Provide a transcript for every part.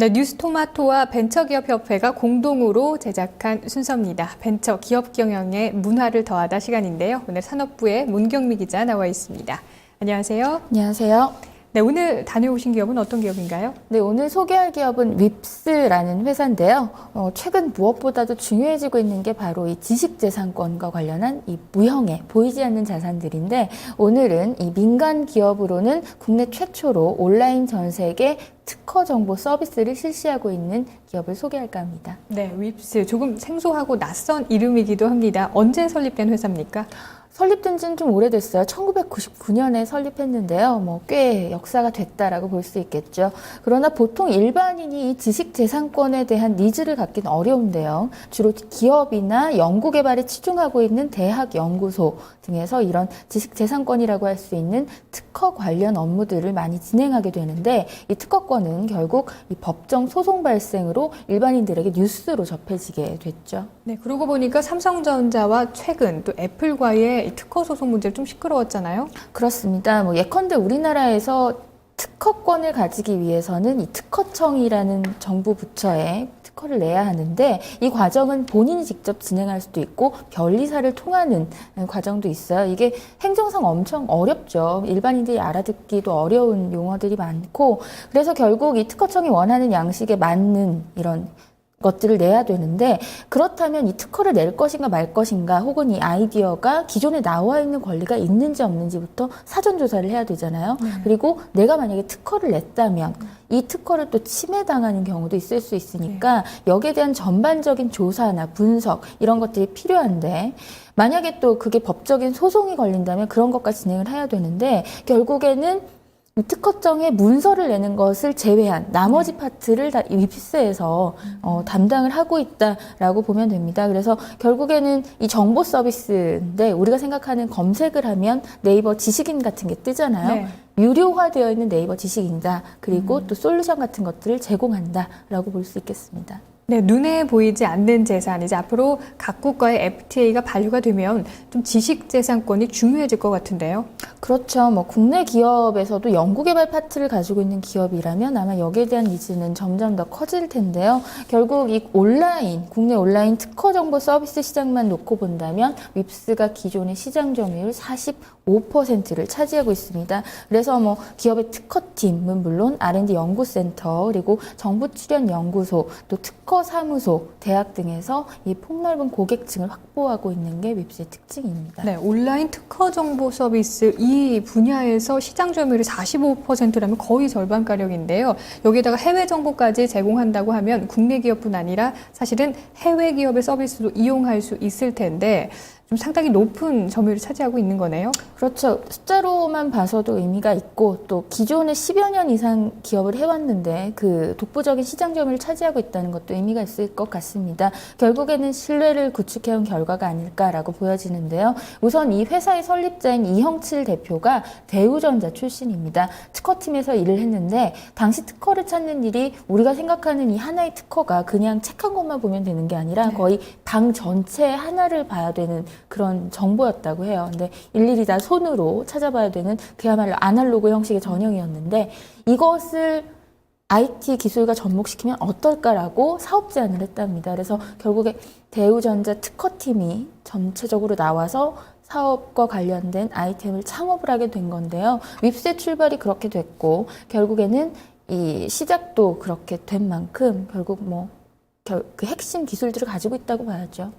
네, 뉴스토마토와 벤처기업협회가 공동으로 제작한 순서입니다. 벤처 기업 경영의 문화를 더하다 시간인데요. 오늘 산업부의 문경미 기자 나와 있습니다. 안녕하세요. 안녕하세요. 네, 오늘 다녀오신 기업은 어떤 기업인가요? 네, 오늘 소개할 기업은 윕스라는 회사인데요. 어, 최근 무엇보다도 중요해지고 있는 게 바로 이 지식재산권과 관련한 이 무형의 보이지 않는 자산들인데 오늘은 이 민간 기업으로는 국내 최초로 온라인 전 세계 특허 정보 서비스를 실시하고 있는 기업을 소개할까 합니다. 네, 윕스. 조금 생소하고 낯선 이름이기도 합니다. 언제 설립된 회사입니까? 설립된 지는 좀 오래됐어요. 1999년에 설립했는데요. 뭐 꽤 역사가 됐다라고 볼 수 있겠죠. 그러나 보통 일반인이 이 지식 재산권에 대한 니즈를 갖기는 어려운데요. 주로 기업이나 연구 개발에 치중하고 있는 대학 연구소 등에서 이런 지식 재산권이라고 할 수 있는 특허 관련 업무들을 많이 진행하게 되는데 이 특허권은 결국 이 법정 소송 발생으로 일반인들에게 뉴스로 접해지게 됐죠. 네, 그러고 보니까 삼성전자와 최근 또 애플과의 이 특허 소송 문제를 좀 시끄러웠잖아요. 그렇습니다. 뭐 예컨대 우리나라에서 특허권을 가지기 위해서는 이 특허청이라는 정부 부처에 특허를 내야 하는데 이 과정은 본인이 직접 진행할 수도 있고 변리사를 통하는 과정도 있어요. 이게 행정상 엄청 어렵죠. 일반인들이 알아듣기도 어려운 용어들이 많고 그래서 결국 이 특허청이 원하는 양식에 맞는 이런 것들을 내야 되는데 그렇다면 이 특허를 낼 것인가 말 것인가 혹은 이 아이디어가 기존에 나와 있는 권리가 있는지 없는지부터 사전 조사를 해야 되잖아요. 그리고 내가 만약에 특허를 냈다면 이 특허를 또 침해당하는 경우도 있을 수 있으니까 여기에 대한 전반적인 조사나 분석 이런 것들이 필요한데 만약에 또 그게 법적인 소송이 걸린다면 그런 것까지 진행을 해야 되는데 결국에는 이 특허청에 문서를 내는 것을 제외한 나머지 파트를 다 윕스에서 어, 담당을 하고 있다라고 보면 됩니다. 그래서 결국에는 이 정보 서비스인데 우리가 생각하는 검색을 하면 네이버 지식인 같은 게 뜨잖아요. 네. 유료화되어 있는 네이버 지식인이다. 그리고 또 솔루션 같은 것들을 제공한다라고 볼 수 있겠습니다. 네, 눈에 보이지 않는 재산, 이제 앞으로 각 국가의 FTA가 반류가 되면 좀 지식 재산권이 중요해질 것 같은데요. 그렇죠. 뭐 국내 기업에서도 연구개발 파트를 가지고 있는 기업이라면 아마 여기에 대한 니즈는 점점 더 커질 텐데요. 결국 이 온라인 국내 온라인 특허 정보 서비스 시장만 놓고 본다면 윕스가 기존의 시장 점유율 45%를 차지하고 있습니다. 그래서 뭐 기업의 특허팀은 물론 R&D 연구센터 그리고 정부 출연 연구소 또 특허 사무소 대학 등에서 이 폭넓은 고객층을 확보하고 있는 게 윕스의 특징입니다. 네, 온라인 특허 정보 서비스 이 분야에서 시장 점유율이 45%라면 거의 절반 가량인데요. 여기에다가 해외 정보까지 제공한다고 하면 국내 기업뿐 아니라 사실은 해외 기업의 서비스도 이용할 수 있을 텐데 좀 상당히 높은 점유율을 차지하고 있는 거네요. 그렇죠. 숫자로 만 봐서도 의미가 있고 또 기존에 10여 년 이상 기업을 해왔는데 그 독보적인 시장 점유를 차지하고 있다는 것도 의미가 있을 것 같습니다. 결국에는 신뢰를 구축해온 결과가 아닐까라고 보여지는데요. 우선 이 회사의 설립자인 이형칠 대표가 대우전자 출신입니다. 특허팀에서 일을 했는데 당시 특허를 찾는 일이 우리가 생각하는 이 하나의 특허가 그냥 책 한 권만 보면 되는 게 아니라 거의 방 전체 하나를 봐야 되는 그런 정보였다고 해요. 근데 일일이 다 손으로 찾아봐야 되는 그야말로 아날로그 형식의 전형이었는데 이것을 IT 기술과 접목시키면 어떨까라고 사업 제안을 했답니다. 그래서 결국에 대우전자 특허팀이 전체적으로 나와서 사업과 관련된 아이템을 창업을 하게 된 건데요. 윕스의 출발이 그렇게 됐고 결국에는 이 시작도 그렇게 된 만큼 결국 뭐 그 핵심 기술들을 가지고 있다고 봐야죠.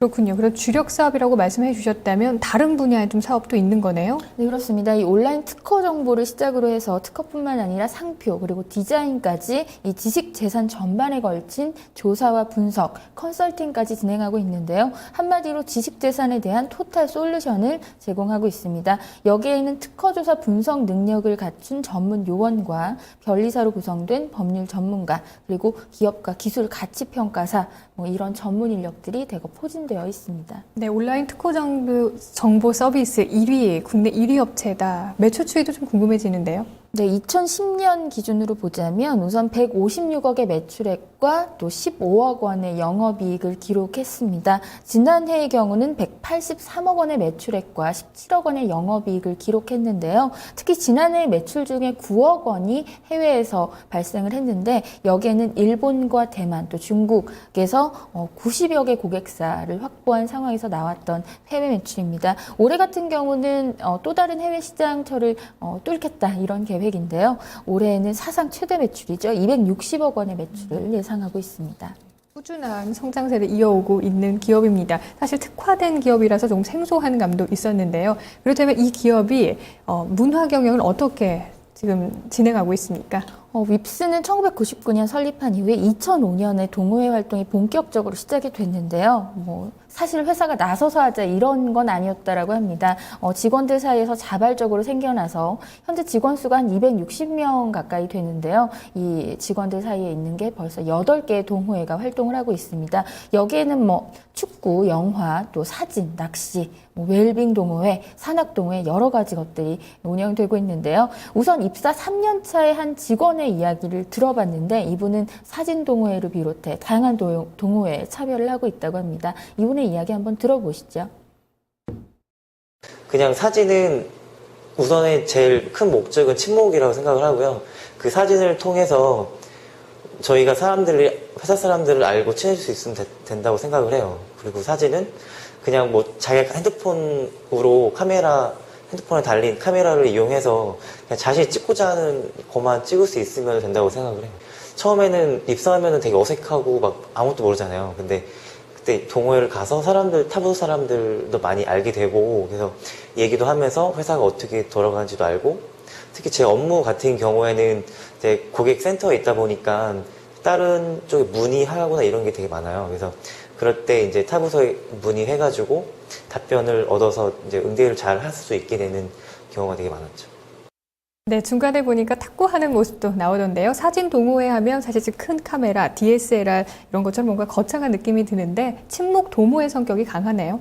그렇군요. 그럼 주력 사업이라고 말씀해 주셨다면 다른 분야의 좀 사업도 있는 거네요. 네, 그렇습니다. 이 온라인 특허 정보를 시작으로 해서 특허뿐만 아니라 상표 그리고 디자인까지 이 지식 재산 전반에 걸친 조사와 분석, 컨설팅까지 진행하고 있는데요. 한마디로 지식 재산에 대한 토탈 솔루션을 제공하고 있습니다. 여기에는 특허 조사 분석 능력을 갖춘 전문 요원과 변리사로 구성된 법률 전문가 그리고 기업과 기술 가치 평가사 뭐 이런 전문 인력들이 대거 포진 되어 있습니다. 네, 온라인 특허 정보 서비스 1위, 국내 1위 업체다. 매출 추이도 좀 궁금해지는데요. 네, 2010년 기준으로 보자면 우선 156억의 매출액과 또 15억 원의 영업이익을 기록했습니다. 지난해의 경우는 183억 원의 매출액과 17억 원의 영업이익을 기록했는데요. 특히 지난해 매출 중에 9억 원이 해외에서 발생을 했는데 여기에는 일본과 대만 또 중국에서 90여 개 고객사를 확보한 상황에서 나왔던 해외 매출입니다. 올해 같은 경우는 어, 또 다른 해외 시장처를 어, 뚫겠다 이런 계획인데요. 올해에는 사상 최대 매출이죠. 260억 원의 매출을 예상하고 있습니다. 꾸준한 성장세를 이어오고 있는 기업입니다. 사실 특화된 기업이라서 좀 생소한 감도 있었는데요. 그렇다면 이 기업이 어, 문화 경영을 어떻게 지금 진행하고 있습니까? 어, 윕스는 1999년 설립한 이후에 2005년에 동호회 활동이 본격적으로 시작이 됐는데요. 뭐 사실 회사가 나서서 하자 이런 건 아니었다라고 합니다. 어, 직원들 사이에서 자발적으로 생겨나서 현재 직원 수가 한 260명 가까이 되는데요. 이 직원들 사이에 있는 게 벌써 8개의 동호회가 활동을 하고 있습니다. 여기에는 뭐 축구, 영화, 또 사진, 낚시, 뭐 웰빙 동호회, 산악 동호회 여러 가지 것들이 운영되고 있는데요. 우선 입사 3년 차의 한 직원의 이야기를 들어봤는데 이분은 사진 동호회를 비롯해 다양한 도- 동호회에 차별을 하고 있다고 합니다. 이분의 이야기 한번 들어보시죠. 그냥 사진은 우선의 제일 큰 목적은 친목이라고 생각을 하고요. 그 사진을 통해서 저희가 사람들을, 회사 사람들을 알고 친해질 수 있으면 되- 된다고 생각을 해요. 그리고 사진은 그냥 뭐 자기가 핸드폰으로 카메라, 핸드폰에 달린 카메라를 이용해서 그냥 자신이 찍고자 하는 것만 찍을 수 있으면 된다고 생각을 해요. 처음에는 입사하면 되게 어색하고 막 아무것도 모르잖아요. 근데 그때 동호회를 가서 사람들, 타부 사람들도 많이 알게 되고, 그래서 얘기도 하면서 회사가 어떻게 돌아가는지도 알고, 특히 제 업무 같은 경우에는 이제 고객 센터에 있다 보니까 다른 쪽에 문의하거나 이런 게 되게 많아요. 그래서 그럴 때 이제 타부서에 문의해가지고 답변을 얻어서 이제 응대를 잘 할 수 있게 되는 경우가 되게 많았죠. 네, 중간에 보니까 탁구하는 모습도 나오던데요. 사진 동호회 하면 사실 큰 카메라, DSLR 이런 것처럼 뭔가 거창한 느낌이 드는데 침묵 도모의 성격이 강하네요.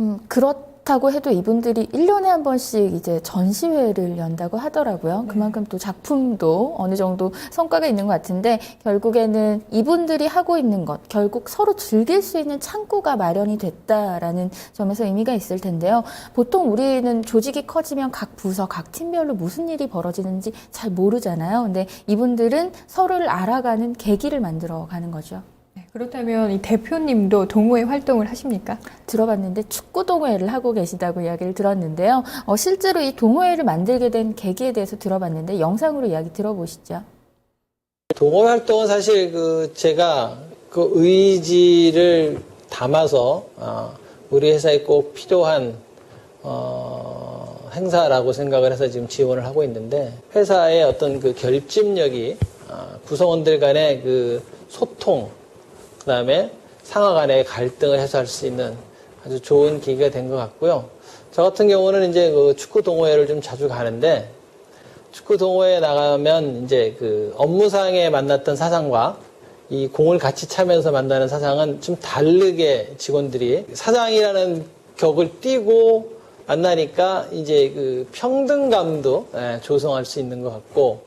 음, 그렇 다고 해도 이분들이 1년에 한 번씩 이제 전시회를 연다고 하더라고요. 그만큼 또 작품도 어느 정도 성과가 있는 것 같은데 결국에는 이분들이 하고 있는 것, 결국 서로 즐길 수 있는 창구가 마련이 됐다라는 점에서 의미가 있을 텐데요. 보통 우리는 조직이 커지면 각 부서, 각 팀별로 무슨 일이 벌어지는지 잘 모르잖아요. 근데 이분들은 서로를 알아가는 계기를 만들어 가는 거죠. 네, 그렇다면 이 대표님도 동호회 활동을 하십니까? 들어봤는데 축구 동호회를 하고 계시다고 이야기를 들었는데요. 어, 실제로 이 동호회를 만들게 된 계기에 대해서 들어봤는데 영상으로 이야기 들어보시죠. 동호회 활동은 사실 그 제가 그 의지를 담아서 어, 우리 회사에 꼭 필요한 어, 행사라고 생각을 해서 지금 지원을 하고 있는데 회사의 어떤 그 결집력이 어, 구성원들 간의 그 소통 그 다음에 상하 간의 갈등을 해소할 수 있는 아주 좋은 계기가 된 것 같고요. 저 같은 경우는 이제 그 축구 동호회를 좀 자주 가는데 축구 동호회에 나가면 이제 그 업무상에 만났던 사장과 이 공을 같이 차면서 만나는 사장은 좀 다르게 직원들이 사장이라는 격을 띄고 만나니까 이제 그 평등감도 예, 조성할 수 있는 것 같고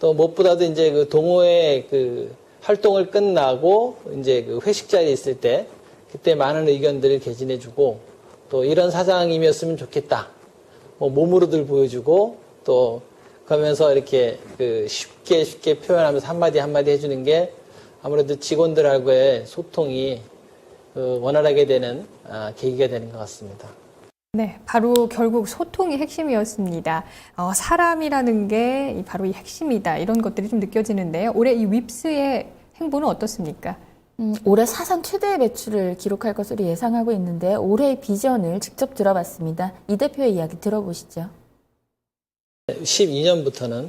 또 무엇보다도 이제 그 동호회 그 활동을 끝나고 이제 그 회식 자리에 있을 때 그때 많은 의견들을 개진해주고 또 이런 사장님이었으면 좋겠다. 뭐 몸으로들 보여주고 또 그러면서 이렇게 그 쉽게 쉽게 표현하면서 한마디 한마디 해주는 게 아무래도 직원들하고의 소통이 그 원활하게 되는 아, 계기가 되는 것 같습니다. 네, 바로 결국 소통이 핵심이었습니다. 어, 사람이라는 게 이- 바로 이 핵심이다. 이런 것들이 좀 느껴지는데요. 올해 이 윕스의 행보는 어떻습니까? 음, 올해 사상 최대의 매출을 기록할 것으로 예상하고 있는데 올해의 비전을 직접 들어봤습니다. 이 대표의 이야기 들어보시죠. 12년부터는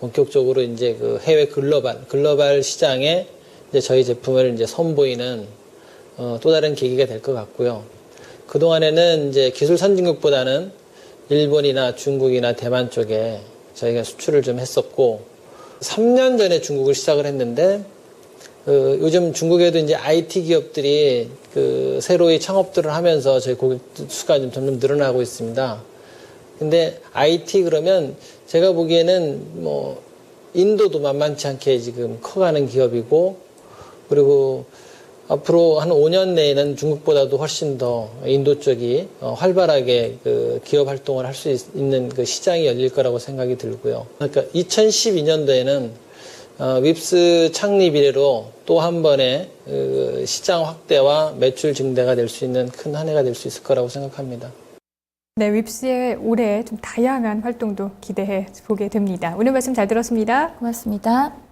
본격적으로 이제 그 해외 글로벌 글로벌 시장에 이제 저희 제품을 이제 선보이는 어, 또 다른 계기가 될 것 같고요. 그 동안에는 이제 기술 선진국보다는 일본이나 중국이나 대만 쪽에 저희가 수출을 좀 했었고 3년 전에 중국을 시작을 했는데 그 요즘 중국에도 이제 IT 기업들이 그 새로이 창업들을 하면서 저희 고객 수가 좀 점점 늘어나고 있습니다. 근데 IT 그러면 제가 보기에는 뭐 인도도 만만치 않게 지금 커가는 기업이고 그리고 앞으로 한 5년 내에는 중국보다도 훨씬 더 인도 쪽이 어, 활발하게 그 기업 활동을 할 수 있는 그 시장이 열릴 거라고 생각이 들고요. 그러니까 2012년도에는 어, 윕스 창립 이래로 또 한 번의 그 시장 확대와 매출 증대가 될 수 있는 큰 한 해가 될 수 있을 거라고 생각합니다. 네, 윕스의 올해 좀 다양한 활동도 기대해 보게 됩니다. 오늘 말씀 잘 들었습니다. 고맙습니다.